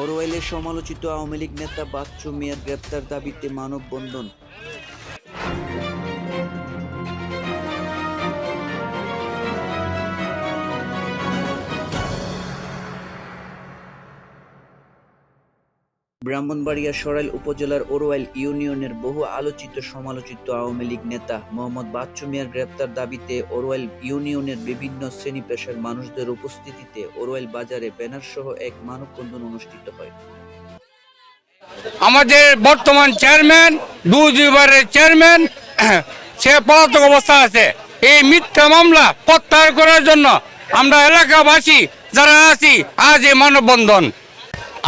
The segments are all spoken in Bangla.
ওরওয়েলের সমালোচিত আওয়ামী লীগ নেতা বাচ্চু মিয়ার গ্রেপ্তার দাবিতে মানববন্ধন। ব্রাহ্মণবাড়িয়া সরাইল উপজেলার ওরওয়াইল ইউনিয়নের বহু আলোচিত সমালোচিত আওয়ামী লীগ নেতা মোহাম্মদ বাচ্চু মিয়ার গ্রেপ্তার দাবিতে ওরওয়াইল ইউনিয়নের বিভিন্ন শ্রেণি পেশার মানুষদের উপস্থিতিতে ওরওয়াইল বাজারে ব্যানার সহ এক মানববন্ধন অনুষ্ঠিত হয়। আমাদের বর্তমান চেয়ারম্যান দুই দুইবারের চেয়ারম্যান, সে পলাতক অবস্থা আছে। এই মিথ্যা মামলা প্রত্যাহার করার জন্য আমরা এলাকাবাসী যারা আছি, আজ এই মানববন্ধন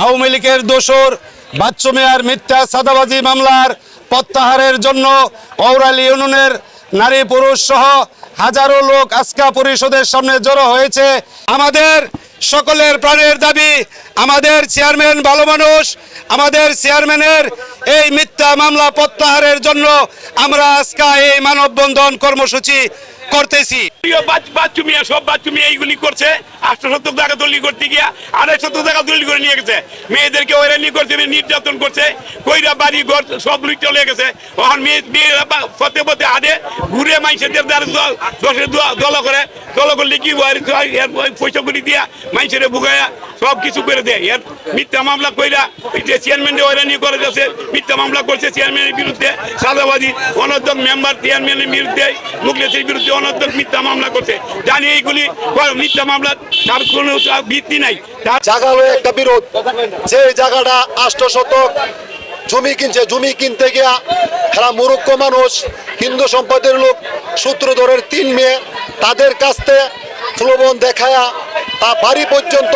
আওয়ামী লীগের দোসর বাচ্চু মেয়ার মিথ্যা সাদাবাজি মামলার প্রত্যাহারের জন্য ঔরাল ইউনিয়নের নারী পুরুষ সহ হাজারো লোক আজকা পরিষদের সামনে জড়ো হয়েছে। আমাদের সকলের প্রাণের দাবি, আমাদের চেয়ারম্যান ভালো মানুষ, আমাদের চেয়ারম্যানের এই মিথ্যা মামলা প্রত্যাহারের জন্য আমরা আজকা এই মানববন্ধন কর্মসূচি করতেছি। এইগুলি করছে। আটশো সত্তর টাকা দলি করতে গিয়া সত্তর টাকা দলি করে নিয়ে গেছে। মেয়েদেরকে করছে নির্যাতন করছে, কইরা বাড়ি ঘর সব চলে গেছে। তখন মেয়ে মেয়েরা পথে পথে ঘুরে দ্বারা দশে দল করে। দল করলে কি পয়সা করে দিয়া সব কিছু করে দেয়। এর মিথ্যা মামলা কইরা ওই যে চেয়ারম্যানের হয়রানি করে মিথ্যা মামলা করছে চেয়ারম্যানের বিরুদ্ধে। সাদাবাদী অনর্থক মেম্বার চেয়ারম্যানের বিরুদ্ধে, মুখলেসের বিরুদ্ধে অনর্থক মিথ্যা মামলা করছে। জানি এইগুলি মিথ্যা মামলা তার কোনো ভিত্তি নাই। জায়গা হলো একটা বিরোধ। যে জায়গাটা আষ্ট শতক জমি কিনছে, জমি কিনতে গিয়া এরা মুরুক্ষ মানুষ, হিন্দু সম্পদের লোক সূত্রধরের তিন মেয়ে, তাদের কাছতে প্রলোভন দেখায়া তা বাড়ি পর্যন্ত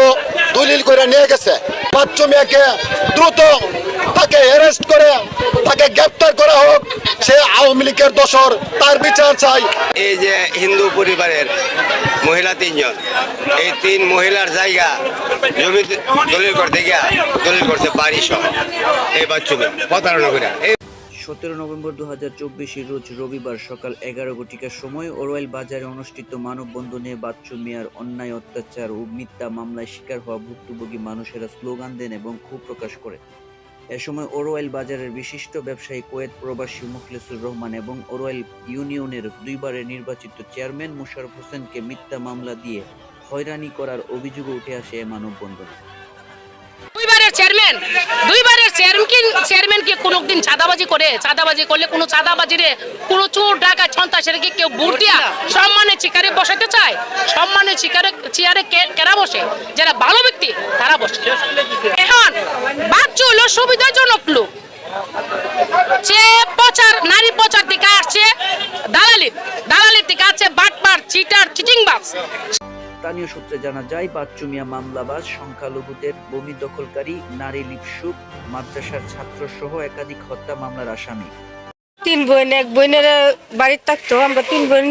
দলিল করে নিয়ে গেছে। বাচ্চু মেয়েকে দ্রুত তাকে অ্যারেস্ট করে তাকে গ্রেপ্তার করা হোক সে আওয়ামী লীগের দোসর তার বিচার চাই। এই যে হিন্দু পরিবারের মহিলা তিনজন এই তিন মহিলার জায়গা জমি দলিল করতে গিয়া দলিল করছে বাড়ি সহ এই বাচ্চুকে প্রতারণা করে সতেরো নভেম্বর দু হাজার রোজ রবিবার সকাল এগারো ঘটিকার সময় ওরওয়াইল বাজারে অনুষ্ঠিত মানববন্ধনে বাচ্চু মিয়ার অন্যায় অত্যাচার ও মিথ্যা মামলায় শিকার হওয়া ভুক্তভোগী মানুষেরা স্লোগান দেন এবং ক্ষোভ প্রকাশ করে এ সময় ওরওয়াইল বাজারের বিশিষ্ট ব্যবসায়ী কোয়েত প্রবাসী মুখলেসুর রহমান এবং ওরওয়াইল ইউনিয়নের দুইবারের নির্বাচিত চেয়ারম্যান মুশারফ হোসেনকে মিথ্যা মামলা দিয়ে হয়রানি করার অভিযোগ উঠে আসে এ মানববন্ধনে। চেয়ারম্যান, দুইবারের চেয়ারম্যান চাঁদাবাজি করে, চাঁদাবাজি করলে কোনো কোনো চোর ডাকা কেউ দিয়া সম্মানের বসাতে চায়? সম্মানের চেয়ারে কেরা বসে? যারা ভালো ব্যক্তি, তারা বসে। এখন বাচ্চা হলো সুবিধাজনক লোক। যে প্রচার নারী প্রচার থেকে আসছে দালালি। দালালি থেকে আসছে বাটপার চিটার চিটিং বাস স্থানীয় সূত্রে জানা যায় বাচ্চু মিয়া মামলাবাজ সংখ্যালঘুদের ভূমি দখলকারী নারী লিপসুক মাদ্রাসার ছাত্র সহ একাধিক হত্যা মামলার আসামি। তিন বোন এক বোনের বাড়িতে থাকতো আমরা তিন বোন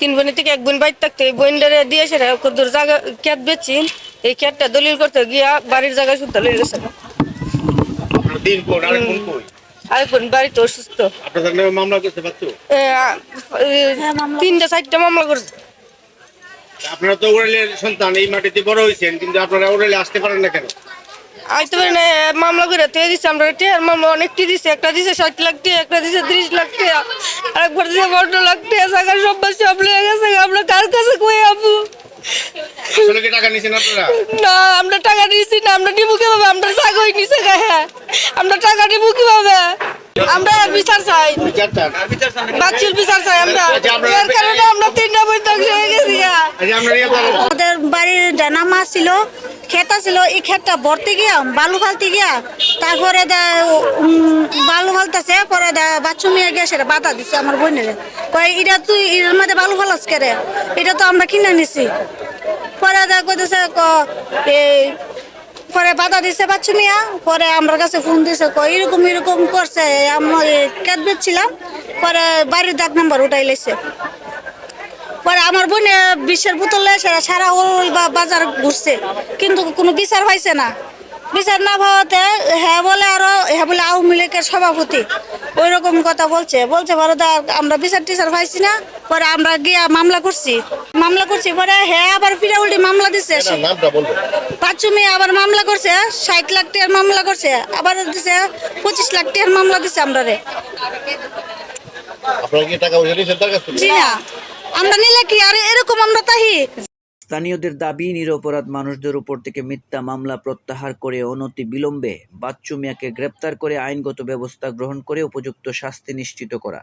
তিন বোনের থেকে এক বোন বাড়িতে থাকতো। এই বোনটারে দিয়ে সেটা জায়গা ক্যাট বেচি। এই ক্যাটটা দলিল করতে গিয়া বাড়ির জায়গায় গেছে। দিন পর আরেক ফোন কই? আরেক বোন বাড়িতে অসুস্থ। আপনাদের নামে মামলা করতে পারছ এ, তিনটা চারটা মামলা করছে। আপনারা তো ওরালের সন্তান এই মাটিতে বড় হয়েছেন কিন্তু আপনারা ওরালে আসতে পারেন না কেন? আইতে পারি না মামলা করে থেকে দিচ্ছে আমরা টিয়ার মামলা অনেকটি দিচ্ছে একটা দিচ্ছে ষাট লাখ টাকা একটা দিচ্ছে ত্রিশ লাখ টাকা আরেকবার দিচ্ছে পনেরো লাখ টাকা সব সব লেগে গেছে আমরা কার কাছে কই আপু আসলে কি টাকা নিছেন আপনারা? না আমরা টাকা নিয়েছি না আমরা নিবো কীভাবে? আমরা চাকরি নিছে হ্যাঁ। আমরা টাকা নিবো কীভাবে? আমরা বিচার চাই। বিচার চাই আমরা। এর কারণে আমরা তিনটা বই ধ্বংস হয়ে গেছি আজ আমরা ইয়ে আমাদের বাড়ির ছিল খেতা ছিল এই ক্ষেতটা ভরতে গিয়া বালু ফালতে গিয়া তারপরে দে, উম, বালু ফালতেছে পরে দে, বাচ্চু মেয়ে গিয়ে সেটা বাধা দিচ্ছে আমার বোনের। কয় এটা তুই এর মধ্যে বালু ফালাস কেরে? এটা তো আমরা কিনে নিছি। পরে কইতেছে এই, পরে বাধা দিছে, বাচ্চু মিয়া। পরে আমার কাছে ফোন দিছে, ক, এরকম এরকম করছে। আমি কেট ছিলাম পরে বাড়ির ডাক নাম্বার উঠাই লেছে। পরে আমার বোনে বিশ্বের বোতলে সারা হল বা বাজার ঘুরছে, কিন্তু কোনো বিচার পাইছে না। বিচার না পাওয়াতে হ্যাঁ বলে আরও হ্যাঁ বলে আওয়ামী লীগের সভাপতি। ওই রকম কথা বলছে। বলছে পরে দা আমরা বিচার টিচার পাইছি না পরে আমরা গিয়া মামলা করছি। মামলা করছি পরে হ্যাঁ আবার ফিরে উল্টি মামলা দিচ্ছে পাঁচু মেয়ে আবার মামলা করছে ষাট লাখ টাকার মামলা করছে আবার দিছে পঁচিশ লাখ টাকার মামলা দিছে আমরা রে আমরা নিলে কি আর এরকম আমরা তাহি। স্থানীয়দের দাবি, নিরপরাধ মানুষদের উপর থেকে মিথ্যা মামলা প্রত্যাহার করে অনতি বিলম্বে বাচ্চু মিয়াকে গ্রেপ্তার করে আইনগত ব্যবস্থা গ্রহণ করে উপযুক্ত শাস্তি নিশ্চিত করা।